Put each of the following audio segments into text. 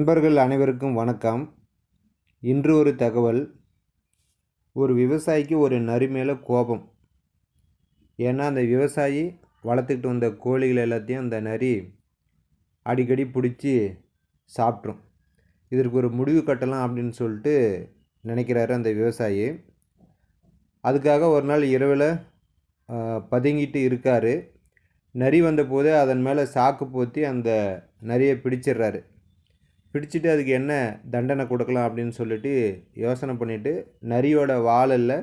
நண்பர்கள் அனைவருக்கும் வணக்கம். இன்று ஒரு தகவல். ஒரு விவசாயிக்கு ஒரு நரி மேலே கோபம். ஏன்னா அந்த விவசாயி வளர்த்துக்கிட்டு வந்த கோழிகள் எல்லாத்தையும் அந்த நரி அடிக்கடி பிடிச்சி சாப்பிட்ரும். இதற்கு ஒரு முடிவு கட்டலாம் அப்படின்னு சொல்லிட்டு நினைக்கிறாரு அந்த விவசாயி. அதுக்காக ஒரு நாள் இரவில் பதுங்கிட்டு இருக்கார். நரி வந்தபோது அதன் மேலே சாக்கு போத்தி அந்த நரியை பிடிச்சிடுறாரு. பிடிச்சிட்டு அதுக்கு என்ன தண்டனை கொடுக்கலாம் அப்படின்னு சொல்லிட்டு யோசனை பண்ணிவிட்டு நரியோட வாலில்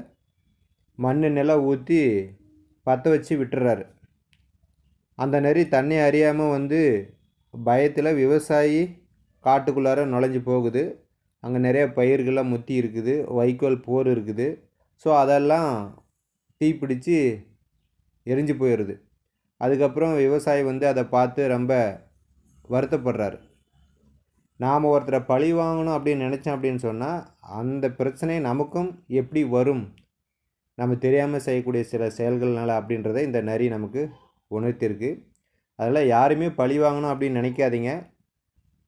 மண்ணு நிலம் ஊற்றி பற்ற வச்சு விட்டுறாரு. அந்த நரி தன்னை அறியாமல் வந்து பயத்தில் விவசாயி காட்டுக்குள்ளார நுழைஞ்சு போகுது. அங்கே நிறைய பயிர்கள்லாம் முத்தி இருக்குது வைக்கோல் போர் இருக்குது. ஸோ அதெல்லாம் தீ பிடிச்சி எரிஞ்சு போயிடுது அதுக்கப்புறம் விவசாயி வந்து அதை பார்த்து ரொம்ப வருத்தப்படுறாரு. நாம் ஒருத்தரை பழி வாங்கணும் அப்படின்னு நினச்சோம் அப்படின்னு சொன்னால் அந்த பிரச்சனை நமக்கும் எப்படி வரும்? நம்ம தெரியாமல் செய்யக்கூடிய சில செயல்கள்னால அப்படின்றத இந்த நரி நமக்கு உணர்த்திருக்கு. அதில் யாருமே பழி வாங்கணும் அப்படின்னு நினைக்காதீங்க.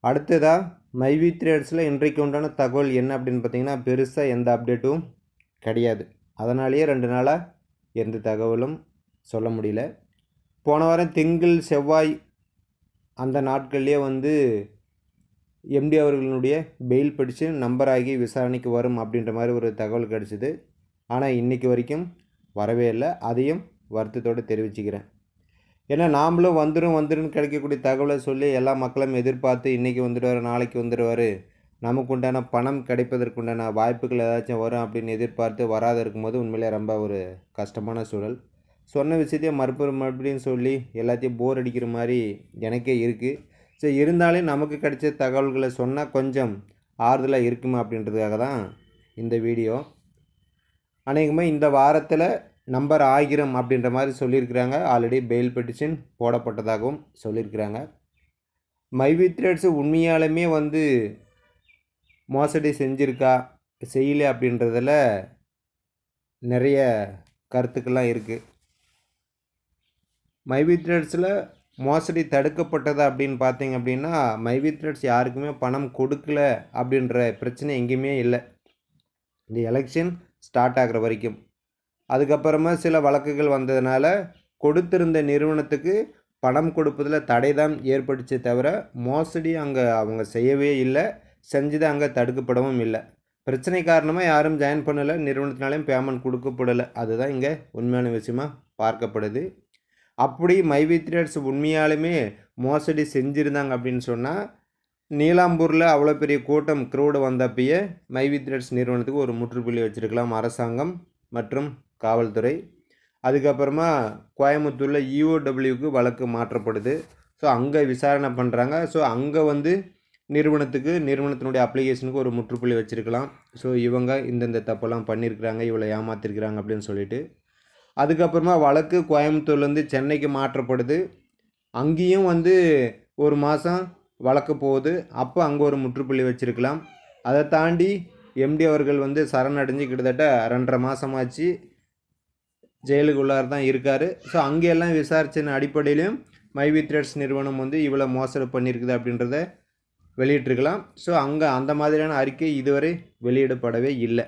அடுத்ததாக மைவி த்ரேட்ஸில் இன்றைக்கு உண்டான தகவல் என்ன அப்படின்னு பார்த்தீங்கன்னா பெருசாக எந்த அப்டேட்டும் கிடையாது. அதனாலேயே ரெண்டு நாளாக எந்த தகவலும் சொல்ல முடியல. போன வாரம் திங்கள் செவ்வாய் அந்த நாட்கள்லேயே வந்து எம்டி அவர்களுடைய பெயில் படித்து நம்பராகி விசாரணைக்கு வரும் அப்படின்ற மாதிரி ஒரு தகவல் கிடச்சிது. ஆனால் இன்றைக்கி வரைக்கும் வரவே இல்லை. அதையும் வருத்தத்தோடு தெரிவிச்சுக்கிறேன். ஏன்னா நாமளும் வந்துடும் வந்துடும் கிடைக்கக்கூடிய தகவலை சொல்லி எல்லா மக்களும் எதிர்பார்த்து இன்றைக்கி வந்துடுவார் நாளைக்கு வந்துடுவார். நமக்கு உண்டான பணம் கிடைப்பதற்குண்டான வாய்ப்புகள் ஏதாச்சும் வரும் அப்படின்னு எதிர்பார்த்து வராத இருக்கும்போது உண்மையிலே ரொம்ப ஒரு கஷ்டமான சூழல். சொன்ன விஷயத்தையும் மறுபடியும் மறுபடியும் சொல்லி எல்லாத்தையும் போர் அடிக்கிற மாதிரி எனக்கே இருக்குது சரி இருந்தாலும் நமக்கு கிடைச்ச தகவல்களை சொன்னால் கொஞ்சம் ஆறுதலாக இருக்குமா அப்படின்றதுக்காக தான் இந்த வீடியோ. அநேகமாக இந்த வாரத்தில் நம்பர் ஆகிரம் அப்படின்ற மாதிரி சொல்லியிருக்கிறாங்க. ஆல்ரெடி பெயில் பெட்டிஷன் போடப்பட்டதாகவும் சொல்லியிருக்கிறாங்க. மைவி த்ரெட்ஸு உண்மையாலுமே வந்து மோசடி செஞ்சுருக்கா செய்யலை அப்படின்றதில் நிறைய கருத்துக்கள்லாம் இருக்குது மைவி த்ரெட்ஸில் மோசடி தடுக்கப்பட்டது அப்படின்னு பார்த்தீங்க அப்படின்னா மைவி த்ரெட்ஸ் யாருக்குமே பணம் கொடுக்கல அப்படின்ற பிரச்சனை எங்கேயுமே இல்லை. இந்த எலெக்ஷன் ஸ்டார்ட் ஆகிற வரைக்கும். அதுக்கப்புறமா சில வழக்குகள் வந்ததுனால கொடுத்திருந்த நிறுவனத்துக்கு பணம் கொடுப்பதில் தடை தான் ஏற்பட்டுச்சே தவிர மோசடி அங்கே அவங்க செய்யவே இல்லை. செஞ்சது அங்கே தடுக்கப்படவும் இல்லை. பிரச்சனை காரணமாக யாரும் ஜாயின் பண்ணலை. நிறுவனத்தினாலையும் பேமெண்ட் கொடுக்கப்படலை. அதுதான் இங்கே உண்மையான விஷயமா பார்க்கப்படுது. அப்படி மைவி த்ரேட்ஸ் உண்மையாலுமே மோசடி செஞ்சுருந்தாங்க அப்படின்னு சொன்னால் நீலாம்பூரில் அவ்வளோ பெரிய கூட்டம் க்ரௌடு வந்தப்பயே மைவி த்ரெட்ஸ் நிறுவனத்துக்கு ஒரு முற்றுப்புள்ளி வச்சுருக்கலாம். அரசாங்கம் மற்றும் காவல்துறை. அதுக்கப்புறமா கோயம்புத்தூரில் இஓடபிள்யூக்கு வழக்கு மாற்றப்படுது. ஸோ அங்கே விசாரணை பண்ணுறாங்க ஸோ அங்கே வந்து நிறுவனத்துக்கு நிறுவனத்தினுடைய அப்ளிகேஷனுக்கு ஒரு முற்றுப்புள்ளி வச்சுருக்கலாம். ஸோ இவங்க இந்தந்த தப்பெல்லாம் பண்ணியிருக்கிறாங்க இவ்வளோ ஏமாத்திருக்கிறாங்க அப்படின்னு சொல்லிட்டு. அதுக்கப்புறமா வழக்கு கோயம்புத்தூர்லேருந்து சென்னைக்கு மாற்றப்படுது. அங்கேயும் வந்து ஒரு மாதம் வழக்கு போகுது. அப்போ அங்கே ஒரு முற்றுப்புள்ளி வச்சுருக்கலாம். அதை தாண்டி எம்டி அவர்கள் வந்து சரணடைஞ்சு கிட்டத்தட்ட ரெண்டரை மாதமாச்சு ஜெயிலுக்குள்ளார் தான் இருக்கார். ஸோ அங்கெல்லாம் விசாரிச்சின அடிப்படையிலையும் மைவி த்ரெட்ஸ் நிறுவனம் வந்து இவ்வளோ மோசடி பண்ணியிருக்குது அப்படின்றத வெளியிட்டிருக்கலாம். ஸோ அங்கே அந்த மாதிரியான அறிக்கை இதுவரை வெளியிடப்படவே இல்லை.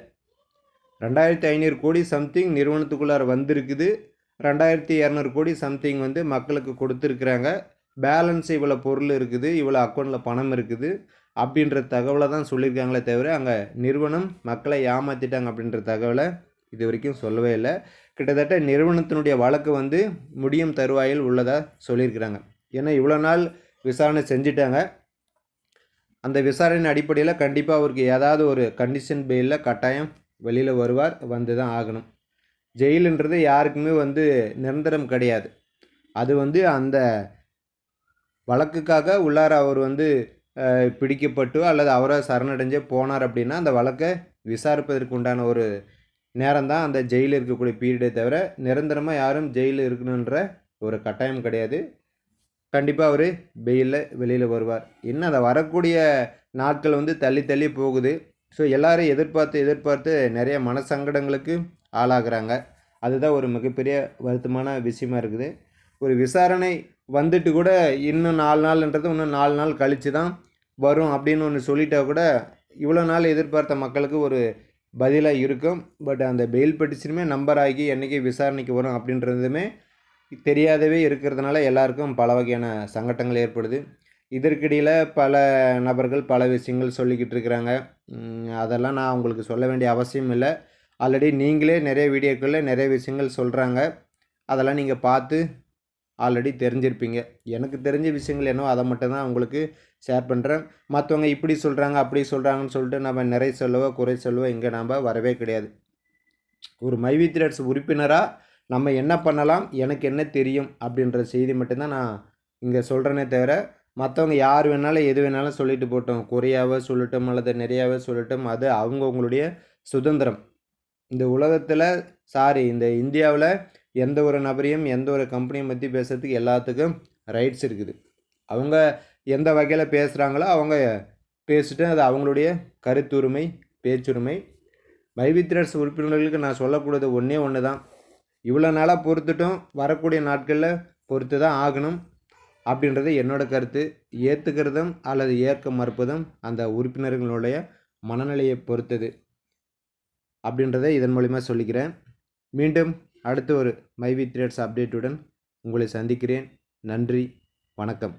ரெண்டாயிரத்தி ஐநூறு கோடி சம்திங் நிறுவனத்துக்குள்ளார வந்திருக்குது. ரெண்டாயிரத்தி இரநூறு கோடி சம்திங் வந்து மக்களுக்கு கொடுத்துருக்குறாங்க. பேலன்ஸ் இவ்வளோ பொருள் இருக்குது. இவ்வளோ அக்கௌண்ட்டில் பணம் இருக்குது. அப்படின்ற தகவலை தான் சொல்லியிருக்காங்களே தவிர அங்கே நிறுவனம் மக்களை ஏமாற்றிட்டாங்க அப்படின்ற தகவலை இது வரைக்கும் சொல்லவே இல்லை. கிட்டத்தட்ட நிறுவனத்தினுடைய வழக்கு வந்து முடியும் தருவாயில் உள்ளதாக சொல்லியிருக்கிறாங்க. ஏன்னா இவ்வளோ நாள் விசாரணை செஞ்சிட்டாங்க. அந்த விசாரணையின் அடிப்படையில் கண்டிப்பாக அவருக்கு ஏதாவது ஒரு கண்டிஷன் பெயிலில் கட்டாயம் வெளியில் வருவார் வந்து தான் ஆகணும். ஜெயிலுன்றது யாருக்குமே வந்து நிரந்தரம் கிடையாது. அது வந்து அந்த வழக்குக்காக உள்ளார அவர் வந்து பிடிக்கப்பட்டு அல்லது அவராக சரணடைஞ்சே போனார் அப்படின்னா அந்த வழக்கை விசாரிப்பதற்கு உண்டான ஒரு நேரம் தான் அந்த ஜெயிலில் இருக்கக்கூடிய பீரியடே தவிர நிரந்தரமாக யாரும் ஜெயிலில் இருக்கணுன்ற ஒரு கட்டாயம் கிடையாது. கண்டிப்பாக அவர் வெயிலில் வெளியில் வருவார். இன்னும் அதை வரக்கூடிய நாட்கள் வந்து தள்ளி தள்ளி போகுது. ஸோ எல்லோரும் எதிர்பார்த்து எதிர்பார்த்து நிறைய மனசங்கடங்களுக்கு ஆளாகிறாங்க. அதுதான் ஒரு மிகப்பெரிய வருத்தமான விஷயமா இருக்குது. ஒரு விசாரணை வந்துட்டு கூட இன்னும் நாலு நாள்ன்றது இன்னும் நாலு நாள் கழித்து தான் வரும் அப்படின்னு ஒன்று சொல்லிட்டா கூட இவ்வளோ நாள் எதிர்பார்த்த மக்களுக்கு ஒரு பதிலாக இருக்கும். பட் அந்த பெயில் பெட்டிஷனுமே நம்பர் ஆகி என்றைக்கு விசாரணைக்கு வரும் அப்படின்றதுமே தெரியாதவே இருக்கிறதுனால எல்லாருக்கும் பல வகையான சங்கட்டங்கள் ஏற்படுது. இதற்கிடையில் பல நபர்கள் பல விஷயங்கள் சொல்லிக்கிட்டு இருக்கிறாங்க. அதெல்லாம் நான் உங்களுக்கு சொல்ல வேண்டிய அவசியம் இல்லை. ஆல்ரெடி நீங்களே நிறைய வீடியோக்களில் நிறைய விஷயங்கள் சொல்கிறாங்க அதெல்லாம் நீங்கள் பார்த்து ஆல்ரெடி தெரிஞ்சிருப்பீங்க. எனக்கு தெரிஞ்ச விஷயங்கள் என்னவோ அதை மட்டும்தான் உங்களுக்கு ஷேர் பண்ணுறேன் மற்றவங்க இப்படி சொல்கிறாங்க அப்படி சொல்கிறாங்கன்னு சொல்லிட்டு நம்ம நிறைய சொல்லவோ குறை சொல்லவோ இங்கே நாம் வரவே கிடையாது. ஒரு மைவி த்ரெட்ஸ் உறுப்பினராக நம்ம என்ன பண்ணலாம் எனக்கு என்ன தெரியும் அப்படின்ற செய்தி மட்டும்தான் நான் இங்கே சொல்கிறேனே தவிர மற்றவங்க யார் வேணாலும் எது வேணாலும் சொல்லிட்டு போட்டோம். குறையாவே சொல்லட்டும் அல்லது நிறையாவே சொல்லட்டும் அது அவங்கவுங்களுடைய சுதந்திரம். இந்த உலகத்தில் சாரி இந்த இந்தியாவில் எந்த ஒரு நபரையும் எந்த ஒரு கம்பெனியை பற்றி பேசுறதுக்கு எல்லாத்துக்கும் ரைட்ஸ் இருக்குது. அவங்க எந்த வகையில் பேசுகிறாங்களோ அவங்க பேசிட்டு அது அவங்களுடைய கருத்துரிமை பேச்சுரிமை. வைவித்ரஸ் உறுப்பினர்களுக்கு நான் சொல்லக்கூடியது ஒன்றே ஒன்று தான் இவ்வளோ நாளாக பொறுத்துட்டும் வரக்கூடிய நாட்களில் பொறுத்து தான் ஆகணும். அப்படின்றது என்னோட கருத்து. ஏற்றுக்கிறதும் அல்லது ஏற்க மறுப்பதும் அந்த உறுப்பினர்களுடைய மனநிலையை பொறுத்தது அப்படின்றத இதன் மூலிமா சொல்லிக்கிறேன். மீண்டும் அடுத்த ஒரு மைவி த்ரேட்ஸ் அப்டேட்டுடன் உங்களை சந்திக்கிறேன். நன்றி வணக்கம்.